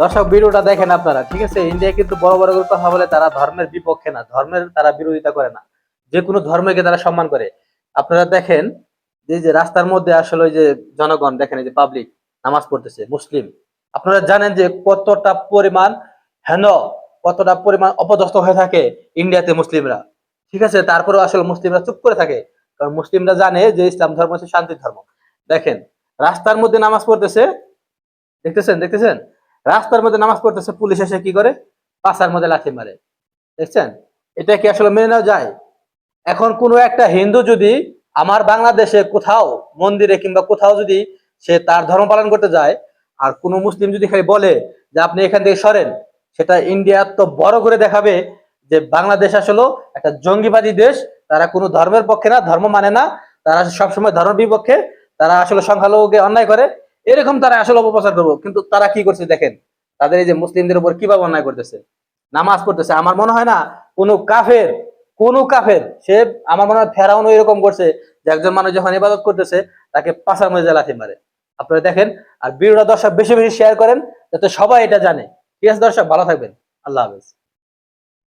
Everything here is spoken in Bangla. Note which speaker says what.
Speaker 1: দর্শক, ভিডিওটা দেখেন আপনারা, ঠিক আছে? ইন্ডিয়া কিন্তু বড় বড় করে কথা বলে, তারা ধর্মের বিপক্ষে না, ধর্মের তারা বিরোধিতা করে না। যে কোনো ধর্মকে তারা সম্মান করে। আপনারা দেখেন যে যে রাস্তার মধ্যে আসলে ওই যে জনগণ, দেখেন এই যে পাবলিক নামাজ পড়তেছে, মুসলিম। আপনারা জানেন যে কতটা পরিমাণ হেন, কতটা পরিমাণ অপদস্থ হয়ে থাকে ইন্ডিয়াতে মুসলিমরা। ঠিক আছে? তারপরেও আসলে মুসলিমরা চুপ করে থাকে। কারণ মুসলিমরা জানে যে ইসলাম ধর্ম হচ্ছে শান্তির ধর্ম। দেখেন, রাস্তার মধ্যে নামাজ পড়তেছে, দেখতেছেন? দেখতেছেন? রাস্তার মধ্যে নামাজ পড়তেছে, পুলিশ এসে কি করে? পাশার মধ্যে লাথি মারে। দেখছেন? এটা কি আসলে মেনে নেওয়া যায়? এখন কোনো একটা হিন্দু যদি আমার বাংলাদেশে কোথাও, মন্দিরে কিংবা কোথাও যদি সে তার ধর্ম পালন করতে যায়, আর কোনো মুসলিম যদি খালি বলে যে আপনি এখান থেকে সরেন, সেটা ইন্ডিয়া তো বড় করে দেখাবে যে বাংলাদেশ আসলে একটা জঙ্গিবাদী দেশ, তারা কোনো ধর্মের পক্ষে না, ধর্ম মানে না, তারা সবসময় ধর্ম বিপক্ষে, তারা আসলে সংখ্যালঘুকে অন্যায় করে। এরকম তারা আসলে অপপ্রচার করব। কিন্তু তারা কি করছে দেখেন? তাদের এই যে মুসলিমদের উপর কীভাবে অন্যায় করতেছে? নামাজ পড়তেছে। আমার মনে হয় না, কোনো কাফের, কোন কাফের, সে আমার মনে হয় ফেরাউন এরকম করছে যে একজন মানুষ যখন ইবাদত করতেছে, তাকে পাশার মধ্যে লাথি মারে। আপনারা দেখেন, আর ভিডিওটা দর্শক বেশি বেশি শেয়ার করেন, যাতে সবাই এটা জানে। ঠিক আছে দর্শক, ভালো থাকবেন। আল্লাহ হাফেজ।